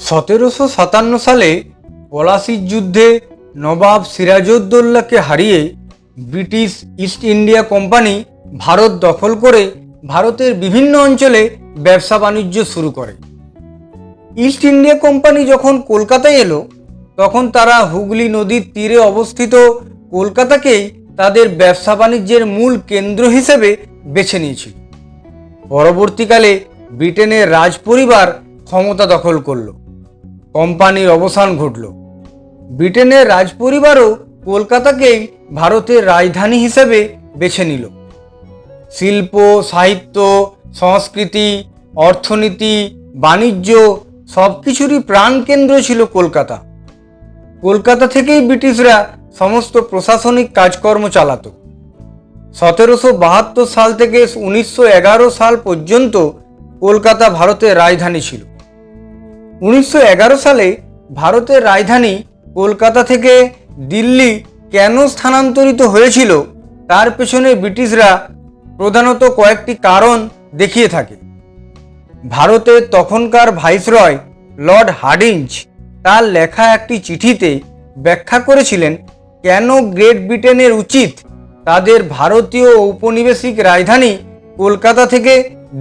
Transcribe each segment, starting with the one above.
সতেরোশো সাতান্ন সালে পলাশির যুদ্ধে নবাব সিরাজউদ্দৌল্লাকে হারিয়ে British East India Company Bharat দখল করে ভারতের বিভিন্ন অঞ্চলে ব্যবসা বাণিজ্য শুরু করে। ইস্ট ইন্ডিয়া কোম্পানি যখন কলকাতায় এলো, তখন তারা হুগলি নদীর তীরে অবস্থিত কলকাতাকেই তাদের ব্যবসা বাণিজ্যের মূল কেন্দ্র হিসেবে বেছে নিয়েছিল। পরবর্তীকালে ব্রিটেনের রাজপরিবার ক্ষমতা দখল করল। কোম্পানির অবসান ঘটল। ব্রিটেনের রাজপরিবারও কলকাতাকেই ভারতের রাজধানী হিসেবে বেছে নিল। শিল্প, সাহিত্য, সংস্কৃতি, অর্থনীতি, বাণিজ্য সব কিছুরই প্রাণকেন্দ্র ছিল কলকাতা। কলকাতা থেকেই ব্রিটিশরা সমস্ত প্রশাসনিক কাজকর্ম চালাতো। সতেরোশো বাহাত্তর সাল থেকে উনিশশো এগারো সাল পর্যন্ত কলকাতা ভারতের রাজধানী ছিল। উনিশশো এগারো সালে ভারতের রাজধানী কলকাতা থেকে দিল্লি কেন স্থানান্তরিত হয়েছিল, তার পেছনে ব্রিটিশরা প্রধানত কয়েকটি কারণ দেখিয়ে থাকে। ভারতের তখনকার ভাইসরয় লর্ড হার্ডিঞ্জ তার লেখা একটি চিঠিতে ব্যাখ্যা করেছিলেন, কেন গ্রেট ব্রিটেনের উচিত তাদের ভারতীয় ঔপনিবেশিক রাজধানী কলকাতা থেকে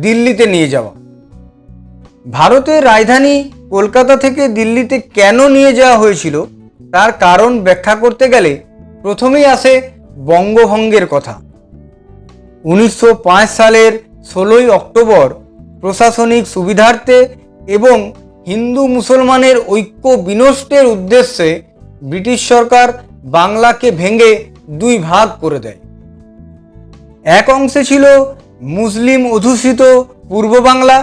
দিল্লিতে নিয়ে যাওয়া। ভারতের রাজধানী কলকাতা থেকে দিল্লিতে কেন নিয়ে যাওয়া হয়েছিল, তার কারণ ব্যাখ্যা করতে গেলে প্রথমেই আসে বঙ্গভঙ্গের কথা। উনিশশো পাঁচ সালের ষোলোই অক্টোবর প্রশাসনিক সুবিধার্থে এবং হিন্দু মুসলমানের ঐক্য বিনষ্টের উদ্দেশ্যে ব্রিটিশ সরকার বাংলাকে ভেঙে দুই ভাগ করে দেয়। এক অংশে ছিল মুসলিম অধ্যুষিত পূর্ব বাংলা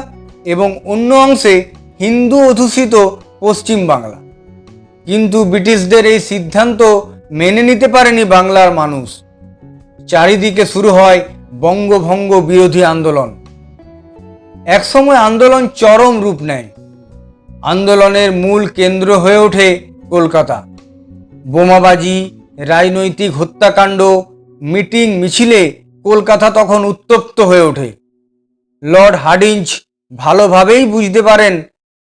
এবং অন্য অংশে হিন্দু অধ্যুষিত পশ্চিম বাংলা। কিন্তু ব্রিটিশদের এই সিদ্ধান্ত মেনে নিতে পারেনি বাংলার মানুষ। চারিদিকে শুরু হয় বঙ্গভঙ্গ বিরোধী আন্দোলন। একসময় আন্দোলন চরম রূপ নেয়। আন্দোলনের মূল কেন্দ্র হয়ে ওঠে কলকাতা। বোমাবাজি, রাজনৈতিক হত্যাকাণ্ড, মিটিং, মিছিলে কলকাতা তখন উত্তপ্ত হয়ে ওঠে। লর্ড হার্ডিঞ্জ ভালোভাবেই বুঝতে পারেন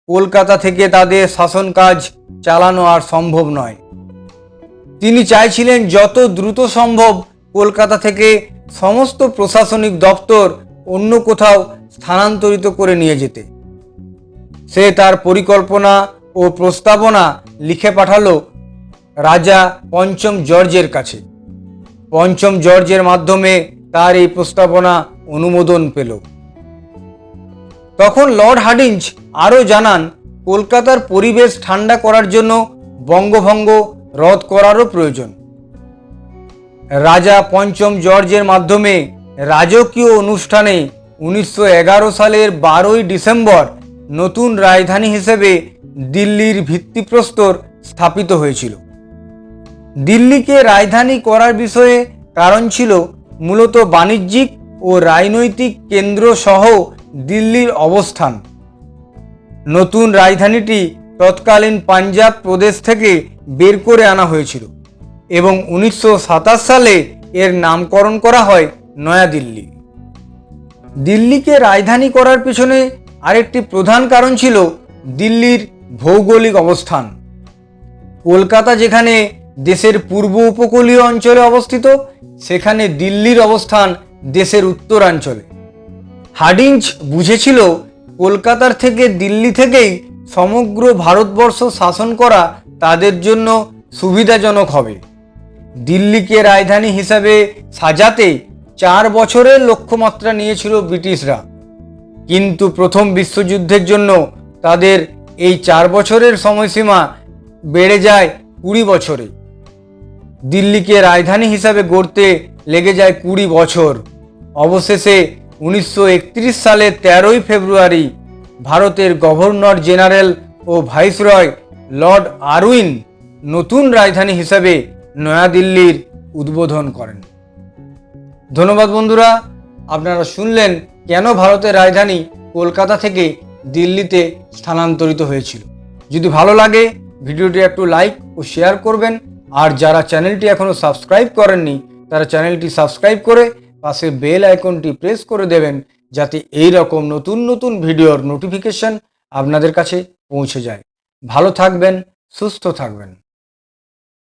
কলকাতা থেকে তাদের শাসন কাজ চালানো আর সম্ভব নয়। তিনি চাইছিলেন যত দ্রুত সম্ভব কলকাতা থেকে সমস্ত প্রশাসনিক দপ্তর অন্য কোথাও স্থানান্তরিত করে নিয়ে যেতে। সে তার পরিকল্পনা ও প্রস্তাবনা লিখে পাঠালো রাজা পঞ্চম জর্জের কাছে। পঞ্চম জর্জের মাধ্যমে তার এই প্রস্তাবনা অনুমোদন পেল। তখন লর্ড হার্ডিঞ্জ আরও জানান, কলকাতার পরিবেশ ঠান্ডা করার জন্য বঙ্গভঙ্গ রদ করারও প্রয়োজন। রাজা পঞ্চম জর্জের মাধ্যমে রাজকীয় অনুষ্ঠানে উনিশশো এগারো সালের বারোই ডিসেম্বর নতুন রাজধানী হিসেবে দিল্লির ভিত্তিপ্রস্তর স্থাপিত হয়েছিল। দিল্লিকে রাজধানী করার বিষয়ে কারণ ছিল মূলত বাণিজ্যিক ও রাজনৈতিক কেন্দ্র সহ দিল্লির অবস্থান। নতুন রাজধানীটি তৎকালীন পাঞ্জাব প্রদেশ থেকে বের করে আনা হয়েছিল এবং উনিশশো সাতাশ সালে এর নামকরণ করা হয় নয়াদিল্লি। দিল্লিকে রাজধানী করার পিছনে আরেকটি প্রধান কারণ ছিল দিল্লির ভৌগোলিক অবস্থান। কলকাতা যেখানে দেশের পূর্ব উপকূলীয় অঞ্চলে অবস্থিত, সেখানে দিল্লির অবস্থান দেশের উত্তরাঞ্চলে। হার্ডিঞ্জ বুঝেছিল কলকাতার থেকে দিল্লি থেকেই সমগ্র ভারতবর্ষ শাসন করা তাদের জন্য সুবিধাজনক হবে। দিল্লিকে রাজধানী হিসাবে সাজাতে চার বছরের লক্ষ্যমাত্রা নিয়েছিল ব্রিটিশরা। কিন্তু প্রথম বিশ্বযুদ্ধের জন্য তাদের এই চার বছরের সময়সীমা বেড়ে যায় কুড়ি বছরে। দিল্লিকে রাজধানী হিসাবে গড়তে লেগে যায় কুড়ি বছর। অবশেষে উনিশশো সালের তেরোই ফেব্রুয়ারি ভারতের গভর্নর জেনারেল ও ভাইসরয় লর্ড আরউইন নতুন রাজধানী হিসাবে নয়াদিল্লির উদ্বোধন করেন। ধন্যবাদ বন্ধুরা, আপনারা শুনলেন কেন ভারতের রাজধানী কলকাতা থেকে দিল্লিতে স্থানান্তরিত হয়েছিল। যদি ভালো লাগে, ভিডিওটি একটু লাইক ও শেয়ার করবেন। আর যারা চ্যানেলটি এখনও সাবস্ক্রাইব করেননি, তারা চ্যানেলটি সাবস্ক্রাইব করে পাশে বেল আইকনটি প্রেস করে দেবেন যাতে এই রকম নতুন নতুন ভিডিওর নোটিফিকেশন আপনাদের কাছে পৌঁছে যায়। ভালো থাকবেন, সুস্থ থাকবেন।